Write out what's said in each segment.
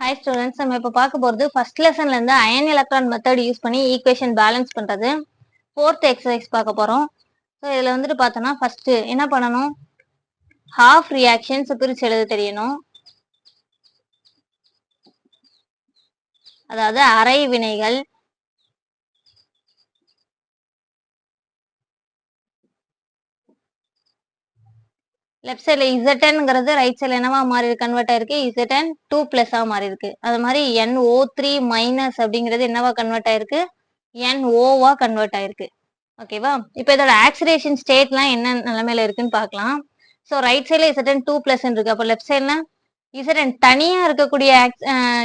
Hi students நம்ம இப்போ பார்க்க போகிறது ஃபர்ஸ்ட் லெசன்ல இருந்து அயன் எலக்ட்ரான் மெத்தட் யூஸ் பண்ணி ஈக்குவேஷன் பேலன்ஸ் பண்ணுறது ஃபோர்த் எக்ஸசைஸ் பார்க்க போகிறோம் ஸோ இதில் வந்துட்டு பார்த்தோன்னா ஃபர்ஸ்ட்டு என்ன பண்ணணும்? ஹாஃப் ரியாக்ஷன்ஸ் பிரிச்சு எழுத தெரியணும். அதாவது அரை வினைகள் லெஃப்ட் சைடில் இசட்டன்ங்கிறது ரைட் சைடில் என்னவா மாறி இருக்கு கன்வெர்ட் ஆயிருக்கு இசட்டன் டூ ப்ளஸ்ஸாக மாறி இருக்கு அது மாதிரி என் ஓ த்ரீ மைனஸ் அப்படிங்கிறது என்னவா கன்வெர்ட் ஆயிருக்கு? என் ஓவா கன்வெர்ட் ஆயிருக்கு. ஓகேவா இப்போ இதோட ஆக்சிடேஷன் ஸ்டேட்லாம் என்ன நிலமையில இருக்குன்னு பார்க்கலாம். ஸோ ரைட் சைடில் இசட்டன் டூ ப்ளஸ் இருக்கு. அப்போ லெஃப்ட் சைடில் இசட்டன் தனியாக இருக்கக்கூடிய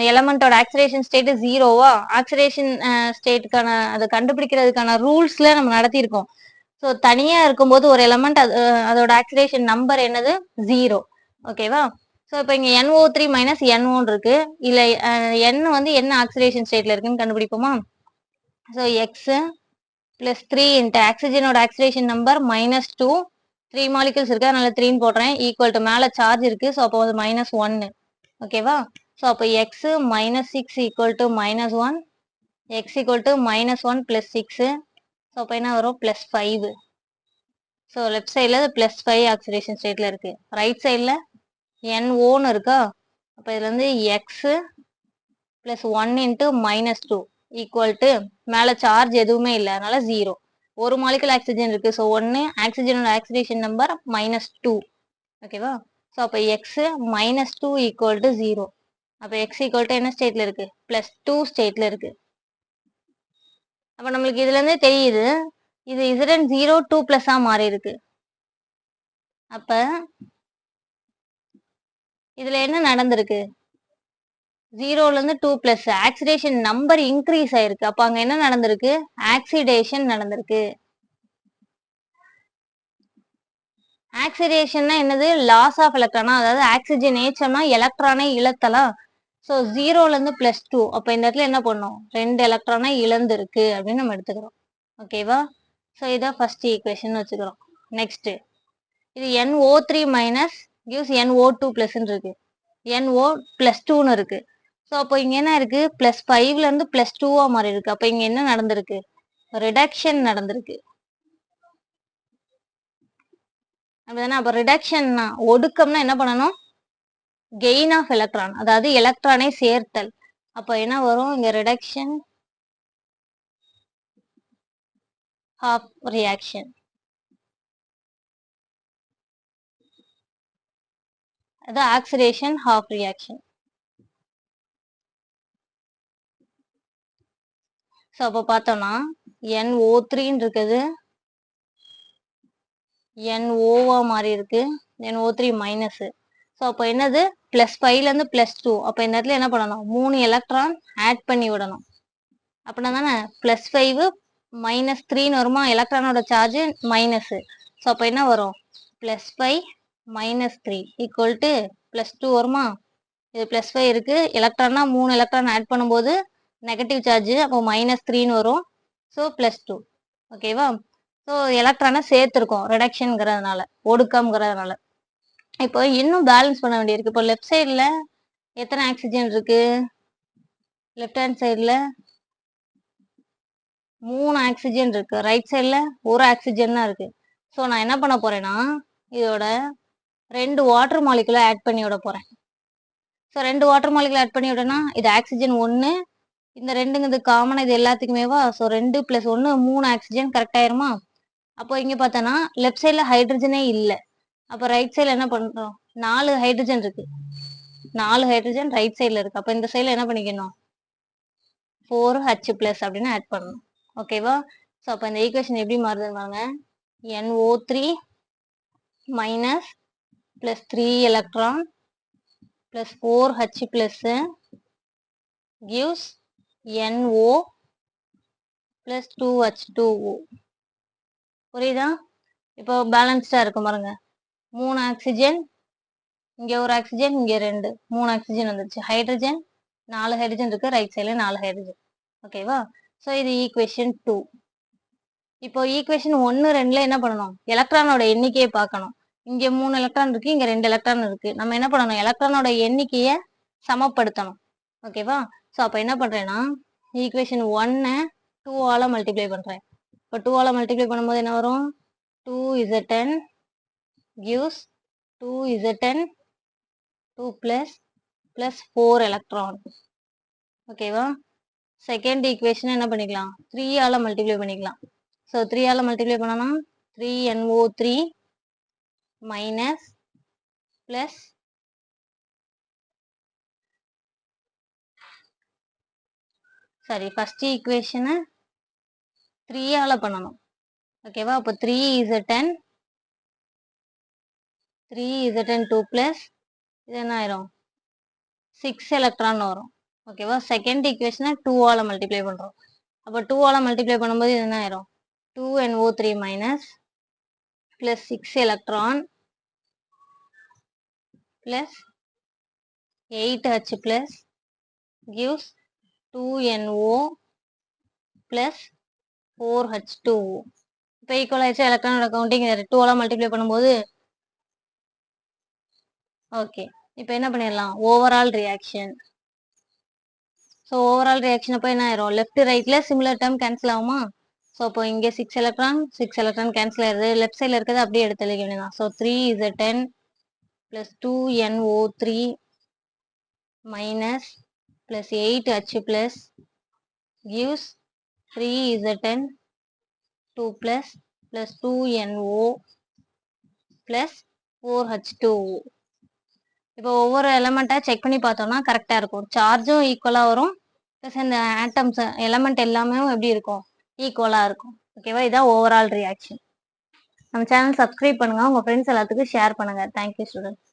எலமெண்டோட ஆக்சிடேஷன் ஸ்டேட் ஜீரோவா ஆக்சிடேஷன் ஸ்டேட்டுக்கான அதை கண்டுபிடிக்கிறதுக்கான ரூல்ஸ்ல நம்ம நடத்தியிருக்கோம். ஸோ தனியா இருக்கும்போது ஒரு எலமெண்ட் அது அதோட ஆக்சிடேஷன் நம்பர் என்னது? ஜீரோ ஓகேவா ஸோ இப்போ இங்கே என்ஓ த்ரீ மைனஸ் என்ஓன்னு இருக்கு. இல்லை என் வந்து என்ன ஆக்சிடேஷன் ஸ்டேட்ல இருக்குன்னு கண்டுபிடிப்போமா? So x plus three into ஆக்சிஜனோட oxidation number minus two three molecules இருக்கு. அதனால த்ரீன்னு போடுறேன். ஈக்குவல் டு மேலே சார்ஜ் இருக்கு. ஸோ அப்போ வந்து மைனஸ் ஒன்னு ஓகேவா ஸோ அப்போ x minus six equal to minus one x equal to minus one plus six so அப்போ என்ன வரும்? ப்ளஸ் ஃபைவ் ஸோ லெஃப்ட் சைடில் ப்ளஸ் ஃபைவ் ஆக்சிடேஷன் ஸ்டேட்டில் இருக்குது ரைட் சைடில் என் ஓன்னு இருக்கா? அப்போ இதில் வந்து x plus one into minus two equal to மேலே சார்ஜ் எதுவுமே இல்லை. அதனால ஜீரோ ஒரு மாலிக்கல் ஆக்சிஜன் இருக்குது ஸோ ஒன்று ஆக்சிஜனோட ஆக்சிடேஷன் நம்பர் மைனஸ் டூ ஓகேவா ஸோ அப்போ x minus two equal to zero அப்போ எக்ஸ் ஈக்குவல் டு என்ன ஸ்டேட்டில் இருக்குது ப்ளஸ் டூ ஸ்டேட்டில் இருக்குது அப்போ நம்மளுக்கு இதுல இருந்தே தெரியுது. இது இசடன் ஜீரோ டூ பிளஸ்ஸா மாறி இருக்கு. அப்ப இதுல என்ன நடந்திருக்கு? ஜீரோல இருந்து two plus oxidation number increase ஆயிருக்கு. அப்ப அங்க என்ன நடந்திருக்கு? ஆக்சிடேஷன் நடந்திருக்கு. ஆக்சிடேஷன்னா என்னது? லாஸ் ஆஃப் எலக்ட்ரானா அதாவது ஆக்சிஜன் ஏச்சம்னா எலக்ட்ரானை இழத்தலாம் ஸோ ஜீரோலேருந்து ப்ளஸ் டூ அப்போ இந்த இடத்துல என்ன பண்ணோம்? ரெண்டு எலக்ட்ரானை இழந்திருக்கு அப்படின்னு நம்ம எடுத்துக்கிறோம். ஓகேவா ஸோ இதான் ஃபர்ஸ்ட் ஈக்குவேஷன் வச்சுக்கிறோம். நெக்ஸ்ட்டு இது N O three minus gives N O two ப்ளஸ்ன்னு இருக்கு. என் ஓ ப்ளஸ் டூன்னு இருக்கு. ஸோ அப்போ இங்கே என்ன இருக்கு? ப்ளஸ் ஃபைவ்லேருந்து ப்ளஸ் டூவாக மாறி இருக்கு அப்போ இங்கே என்ன நடந்திருக்கு? ரிடக்ஷன் நடந்திருக்கு. அப்படிதானே? அப்போ ரிடக்ஷன்னா ஒடுக்கம்னா என்ன பண்ணணும்? கெயின் ஆஃப் எலக்ட்ரான் அதாவது எலக்ட்ரானை சேர்த்தல். அப்போ என்ன வரும்? இங்க ரிடக்ஷன் ஹாஃப் ரியாக்ஷன் அது ஆக்சிடேஷன் ஹாஃப் ரியாக்ஷன் ஸோ அப்போ பார்த்தோம்னா என் ஓ த்ரீன்னு இருக்குது. என் ஓவா மாதிரி இருக்கு N O three minus so அப்போ என்னது? ப்ளஸ் ஃபைவ்லேருந்து ப்ளஸ் டூ அப்போ இந்த இடத்துல என்ன பண்ணணும்? மூணு எலக்ட்ரான் ஆட் பண்ணி விடணும். அப்படின்னா தானே? ப்ளஸ் ஃபைவ் மைனஸ் த்ரீன்னு வருமா? எலக்ட்ரானோட சார்ஜ் மைனஸ் ஸோ அப்போ என்ன வரும்? Plus five minus three equal to plus two வருமா? இது ப்ளஸ் ஃபைவ் இருக்கு. எலக்ட்ரான்னா மூணு எலக்ட்ரான் ஆட் பண்ணும்போது நெகட்டிவ் சார்ஜ் அப்போ மைனஸ் த்ரீன்னு வரும். ஸோ ப்ளஸ் டூ ஓகேவா ஸோ எலக்ட்ரானை சேர்த்துருக்கோம். ரிடக்ஷனுங்கிறதுனால ஒடுக்கம்ங்கிறதுனால. இப்போ இன்னும் பேலன்ஸ் பண்ண வேண்டியிருக்கு. இப்போ லெஃப்ட் சைடில் எத்தனை ஆக்சிஜன் இருக்கு? லெஃப்ட் ஹேண்ட் சைடில் மூணு ஆக்சிஜன் இருக்கு. ரைட் சைடில் ஒரு ஆக்சிஜன் தான் இருக்கு. ஸோ நான் என்ன பண்ண போறேன்னா இதோட ரெண்டு வாட்டர் மாலிகுலை ஆட் பண்ணி விட போறேன். ஸோ ரெண்டு வாட்டர் மாலிகுலை ஆட் பண்ணி விடனா இது ஆக்சிஜன் ஒன்று இந்த ரெண்டுங்கிறது காமன் இது எல்லாத்துக்குமேவா? ஸோ ரெண்டு ப்ளஸ் ஒன்று மூணு ஆக்சிஜன் கரெக்ட் ஆயிருமா? அப்போ இங்கே பார்த்தோன்னா லெஃப்ட் சைடில் ஹைட்ரஜனே இல்லை. அப்போ ரைட் சைடில் என்ன பண்ணுறோம் நாலு ஹைட்ரஜன் இருக்கு. நாலு ஹைட்ரஜன் ரைட் சைடில் இருக்கு. அப்போ இந்த சைடில் என்ன பண்ணிக்கணும்? ஃபோர் ஹச் பிளஸ் அப்படின்னு ஆட் பண்ணணும். ஓகேவா ஸோ அப்போ இந்த ஈக்குவேஷன் எப்படி மாறுதுன்னு N O three minus plus three electron plus four H plus gives NO plus 2H2O புரியுதா? இப்போ பேலன்ஸ்டாக இருக்கும் பாருங்க. மூணு ஆக்சிஜன் இங்கே ஒரு ஆக்சிஜன் இங்கே ரெண்டு. மூணு ஆக்சிஜன் வந்துருச்சு. ஹைட்ரஜன் நாலு ஹைட்ரஜன் இருக்கு. ரைட் சைடில் நாலு ஹைட்ரஜன் ஓகேவா ஸோ இது ஈக்குவேஷன் டூ இப்போ ஈக்குவேஷன் ஒன்று ரெண்டுல என்ன பண்ணணும்? எலக்ட்ரானோட எண்ணிக்கையை பார்க்கணும். இங்க மூணு எலக்ட்ரான் இருக்கு இங்க ரெண்டு எலக்ட்ரான் இருக்கு. நம்ம என்ன பண்ணணும்? எலக்ட்ரானோட எண்ணிக்கையை சமப்படுத்தணும். ஓகேவா ஸோ அப்போ என்ன பண்ணுறேன்னா ஈக்குவேஷன் ஒன்னை டூவால் மல்டிப்ளை பண்ணுறேன் இப்போ டூவால் மல்டிப்ளை பண்ணும்போது என்ன வரும்? டூ இசட்டன் ten two Zn two plus plus four electron ஓகேவா செகண்ட் ஈக்குவேஷன் என்ன பண்ணிக்கலாம்? த்ரீ த்ரீயால் மல்டிப்ளை பண்ணிக்கலாம். ஸோ த்ரீ த்ரீயால் மல்டிப்ளை பண்ணோன்னா three N O three minus plus sorry first ஈக்குவேஷனை த்ரீயால் பண்ணணும். ஓகேவா அப்போ three is ten three is ten two plus இது என்ன ஆயிரும் சிக்ஸ் எலக்ட்ரான் வரும். ஓகேவா செகண்ட் ஈக்குவேஷனை டூவால் மல்டிப்ளை பண்ணுறோம் அப்போ டூவால் மல்டிப்ளை பண்ணும்போது இது என்ன ஆயிரும்? Two N O three minus plus six electron plus eight H plus gives 2NO plus 4H2O இப்போ ஈக்குவல் ஆயிடுச்சு எலக்ட்ரானோட கவுண்டிங் டூவெல்லாம் மல்டிப்ளை பண்ணும்போது ஓகே இப்போ என்ன பண்ணிடலாம் overall reaction so overall reaction அப்போ என்ன ஆயிரும்? லெஃப்ட் ரைட்ல சிமிலர் டேர்ம் கேன்சல் ஆகுமா? ஸோ அப்போ இங்கே six electron six electron cancel ஆயிருது. லெஃப்ட் சைடில் இருக்கிறது அப்படியே எடுத்து எழுதிக்க வேண்டியதான் so three is ten plus two N O three minus plus 8H plus gives 3Zn 2 plus plus 2NO plus 4H2O இப்போ ஒவ்வொரு எலமெண்ட்டாக செக் பண்ணி பார்த்தோம்னா கரெக்டாக இருக்கும். சார்ஜும் ஈக்குவலாக வரும். ப்ளஸ் இந்த ஆட்டம்ஸ் எலமெண்ட் எல்லாமே எப்படி இருக்கும்? ஈக்குவலாக இருக்கும். ஓகேவா இதான் ஓவரால் ரியாக்ஷன் நம்ம சேனல் சப்ஸ்கிரைப் பண்ணுங்கள் உங்கள் ஃப்ரெண்ட்ஸ் எல்லாத்துக்கும் ஷேர் பண்ணுங்கள் தேங்க்யூ ஸ்டூடெண்ட்ஸ்